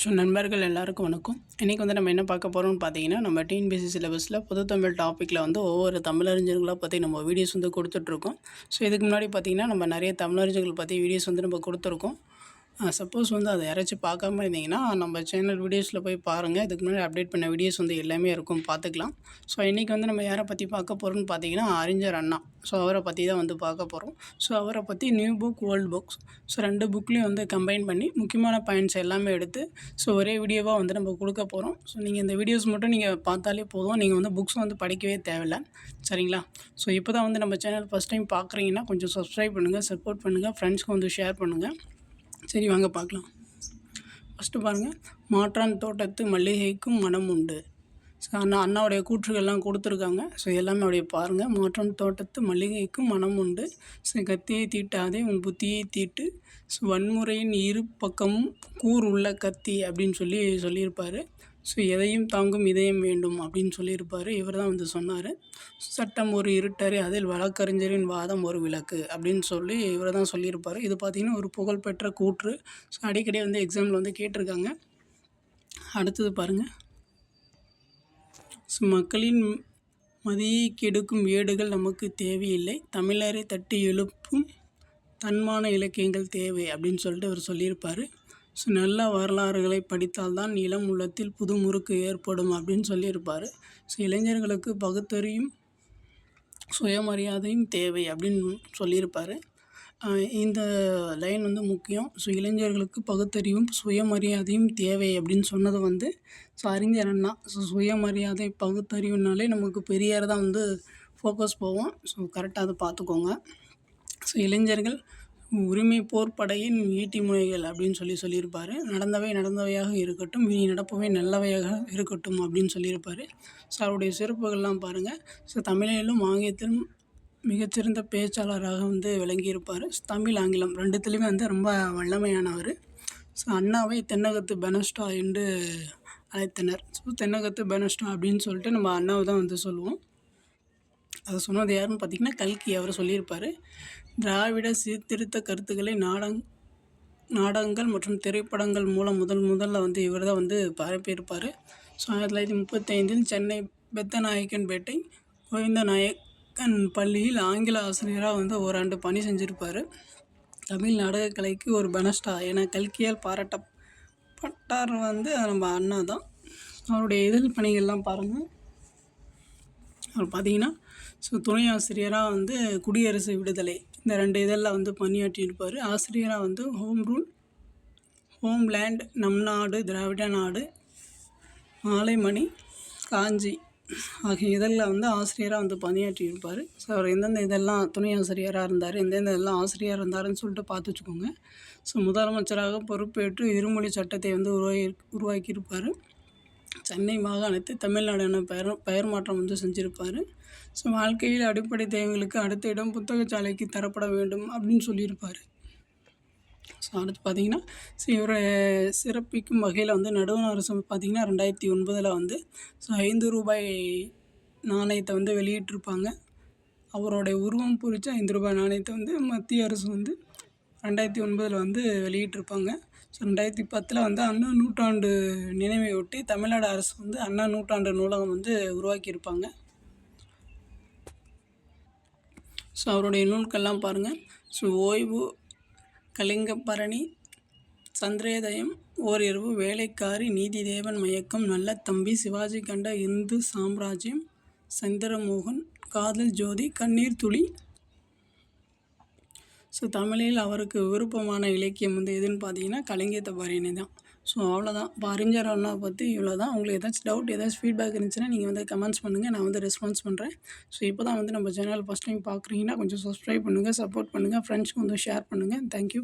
So நண்பர்கள் எல்லாருக்கும் வணக்கம். இன்றைக்கி வந்து நம்ம என்ன பார்க்க போகிறோம்னு பார்த்தீங்கன்னா நம்ம டிஎன்பிசி சிலபஸில் புது தமிழ் டாப்பிக்கில் வந்து ஒவ்வொரு தமிழறிஞர்களை பற்றி நம்ம வீடியோஸ் வந்து கொடுத்துட்ருக்கோம் ஸோ இதுக்கு முன்னாடி பார்த்திங்கன்னா நம்ம நிறைய தமிழறிஞர்கள் பற்றி வீடியோஸ் வந்து நம்ம கொடுத்துருக்கோம். சப்போஸ் வந்து அதை யாராச்சும் பார்க்காம இருந்தீங்கன்னா நம்ம சேனல் வீடியோஸில் போய் பாருங்கள் இதுக்கு முன்னாடி அப்டேட் பண்ண வீடியோஸ் வந்து எல்லாமே இருக்கும் பார்த்துக்கலாம். ஸோ இன்றைக்கி வந்து நம்ம யாரை பற்றி பார்க்க போகிறோம்னு பார்த்தீங்கன்னா அறிஞர் அண்ணா. ஸோ அவரை பற்றி தான் வந்து பார்க்க போகிறோம் ஸோ அவரை பற்றி new book old books so ரெண்டு புக்லேயும் வந்து கம்பைன் பண்ணி முக்கியமான பாயிண்ட்ஸ் எல்லாமே எடுத்து ஸோ ஒரே வீடியோவாக வந்து நம்ம கொடுக்க போகிறோம் ஸோ நீங்கள் இந்த வீடியோஸ் மட்டும் நீங்கள் பார்த்தாலே போதும். நீங்கள் வந்து புக்ஸ் வந்து படிக்கவே தேவையில்லை. சரிங்களா? ஸோ இப்போ தான் வந்து நம்ம சேனல் ஃபஸ்ட் டைம் பார்க்குறீங்கன்னா கொஞ்சம் சப்ஸ்கிரைப் பண்ணுங்கள் சப்போர்ட் பண்ணுங்கள் ஃப்ரெண்ட்ஸ்க்கு வந்து ஷேர் பண்ணுங்கள் சரி வாங்க பார்க்கலாம். ஃபஸ்ட்டு பாருங்கள் மாற்றான் தோட்டத்து மல்லிகைக்கும் மனம் உண்டு. ஸோ அண்ணா அண்ணாவுடைய கூற்றுகள்லாம் கொடுத்துருக்காங்க. ஸோ எல்லாமே அப்படியே பாருங்கள் மாற்றான் தோட்டத்து மல்லிகைக்கும் மனம் உண்டு. ஸோ கத்தியை தீட்டாதே உன் புத்தியை தீட்டு. ஸோ வன்முறையின் இரு பக்கமும் கூர் உள்ள கத்தி அப்படின்னு சொல்லி சொல்லியிருப்பார். ஸோ எதையும் தாங்கும் இதயம் வேண்டும் அப்படின்னு சொல்லியிருப்பார். இவர் தான் வந்து சொன்னார். சட்டம் ஒரு இருட்டறை அதில் வழக்கறிஞரின் வாதம் ஒரு விளக்கு அப்படின்னு சொல்லி இவர் தான் சொல்லியிருப்பார். இது பார்த்திங்கன்னா ஒரு புகழ்பெற்ற கூற்று. ஸோ அடிக்கடி வந்து எக்ஸாமில் வந்து கேட்டிருக்காங்க. அடுத்தது பாருங்கள் ஸோ மக்களின் மதியை கெடுக்கும் ஏடுகள் நமக்கு தேவையில்லை. தமிழரை தட்டி எழுப்பும் தன்மான இலக்கியங்கள் தேவை அப்படின்னு சொல்லிட்டு அவர் சொல்லியிருப்பார். நல்ல வரலாறுகளை படித்தால்தான் இளம் உள்ளத்தில் புது முறுக்கு ஏற்படும் அப்படின்னு சொல்லியிருப்பார். ஸோ இளைஞர்களுக்கு பகுத்தறியும் சுயமரியாதையும் தேவை அப்படின்னு சொல்லியிருப்பார். இந்த லைன் வந்து முக்கியம். ஸோ இளைஞர்களுக்கு பகுத்தறிவும் சுயமரியாதையும் தேவை அப்படின்னு சொன்னது வந்து ஸோ அறிஞர் அண்ணா. ஸோ சுயமரியாதை பகுத்தறிவுனாலே நமக்கு பெரியார் தான் வந்து ஃபோக்கஸ் போவோம். ஸோ கரெக்டாக அதை பார்த்துக்கோங்க. ஸோ இளைஞர்கள் உரிமை போர்ப்படையின் ஈட்டி முனைகள் அப்படின்னு சொல்லி சொல்லியிருப்பார். நடந்தவை நடந்தவையாக இருக்கட்டும் இனி நடப்பவை நல்லவையாக இருக்கட்டும் அப்படின்னு சொல்லியிருப்பார். ஸோ அவருடைய சிறப்புகள்லாம் பாருங்கள் ஸோ தமிழிலும் ஆங்கிலத்திலும் மிகச்சிறந்த பேச்சாளராக வந்து விளங்கியிருப்பார். தமிழ் ஆங்கிலம் ரெண்டுத்துலேயுமே வந்து ரொம்ப வல்லமையானவர். ஸோ அண்ணாவை தென்னகத்து பெனஸ்டா என்று அழைத்தனர். ஸோ தென்னகத்து பெனஸ்டா அப்படின்னு சொல்லிட்டு நம்ம அண்ணாவை தான் வந்து சொல்லுவோம். அதை சொன்னது யாருன்னு பார்த்திங்கன்னா கல்கி அவர் சொல்லியிருப்பார். திராவிட சீர்திருத்த கருத்துக்களை நாடங் நாடகங்கள் மற்றும் திரைப்படங்கள் மூலம் முதல் முதல்ல வந்து இவர் தான் வந்து பரப்பியிருப்பார். ஸோ ஆயிரத்தி தொள்ளாயிரத்தி முப்பத்தைந்தில் சென்னை பெத்தநாயக்கன்பேட்டை கோவிந்த நாயக்கன் பள்ளியில் ஆங்கில ஆசிரியராக வந்து ஓராண்டு பணி செஞ்சுருப்பார். தமிழ் நாடகக்கலைக்கு ஒரு பெனஸ்டா என கல்கியால் பாராட்டப்பட்டார் வந்து நம்ம அண்ணா தான் அவருடைய இதழ் பணிகள்லாம் பாருங்கள் அவர் பார்த்தீங்கன்னா ஸோ துணை ஆசிரியராக வந்து குடியரசு விடுதலை. இந்த ரெண்டு இதெல்லாம் வந்து பணியாற்றியிருப்பார். ஆசிரியராக வந்து ஹோம் ரூல் ஹோம் லேண்ட் நம் நாடு திராவிட நாடு மாலைமணி காஞ்சி ஆகிய இதழில் வந்து ஆசிரியராக வந்து பணியாற்றியிருப்பார். ஸோ அவர் எந்தெந்த இதெல்லாம் துணை ஆசிரியராக இருந்தார் எந்தெந்த இதெல்லாம் ஆசிரியராக இருந்தாருன்னு சொல்லிட்டு பார்த்து வச்சுக்கோங்க. ஸோ முதலமைச்சராக பொறுப்பேற்று இருமொழி சட்டத்தை வந்து உருவாகி உருவாக்கியிருப்பார். சென்னை மாகாணத்தை தமிழ்நாடு என பெயர் பெயர் மாற்றம் வந்து செஞ்சுருப்பார். ஸோ வாழ்க்கையில் அடிப்படை தேவைகளுக்கு அடுத்த இடம் புத்தகச்சாலைக்கு தரப்பட வேண்டும் அப்படின்னு சொல்லியிருப்பார். ஸோ அடுத்து பார்த்திங்கன்னா ஸோ இவரை சிறப்பிக்கும் வகையில் வந்து நடுவண் அரசு பார்த்திங்கன்னா ரெண்டாயிரத்தி ஒன்பதில் வந்து ஸோ ஐந்து ரூபாய் நாணயத்தை வந்து வெளியிட்டிருப்பாங்க. அவருடைய உருவம் பொறிச்ச ஐந்து ரூபாய் நாணயத்தை வந்து மத்திய அரசு வந்து ரெண்டாயிரத்தி ஒன்பதில் வந்து வெளியிட்டிருப்பாங்க. ஸோ ரெண்டாயிரத்தி பத்தில் வந்து அண்ணா நூற்றாண்டு நினைவையொட்டி தமிழ்நாடு அரசு வந்து அண்ணா நூற்றாண்டு நூலகம் வந்து உருவாக்கியிருப்பாங்க. ஸோ அவருடைய நூல்கள்லாம் பாருங்கள் ஸோ ஓய்வு கலிங்கப்பரணி சந்திரோதயம் ஓரிரவு வேலைக்காரி நீதி தேவன் மயக்கம் நல்ல தம்பி சிவாஜி கண்ட இந்து சாம்ராஜ்யம் சந்திரமோகன் காதல் ஜோதி கண்ணீர் துளி ஸோ தமிழில் அவருக்கு விருப்பமான இலக்கியம் வந்து எதுன்னு பார்த்தீங்கன்னா கலிங்க தபாரிணி தான். ஸோ அவ்வளோதான். இப்போ அறிஞர் அண்ணா பற்றி இவ்வளோ தான் உங்களுக்கு ஏதாச்சும் டவுட் ஏதாச்சும் ஃபீட்பேக் இருந்துச்சுன்னா நீங்கள் வந்து கமெண்ட்ஸ் பண்ணுங்கள் நான் வந்து ரெஸ்பான்ஸ் பண்ணுறேன் ஸோ இப்போ தான் வந்து நம்ம சேனல் ஃபஸ்ட் டைம் பார்க்குறீங்கன்னா கொஞ்சம் சப்ஸ்கிரைப் பண்ணுங்கள் சப்போர்ட் பண்ணுங்கள் ஃப்ரெண்ட்ஸ்க்கு வந்து ஷேர் பண்ணுங்கள் தேங்க்யூ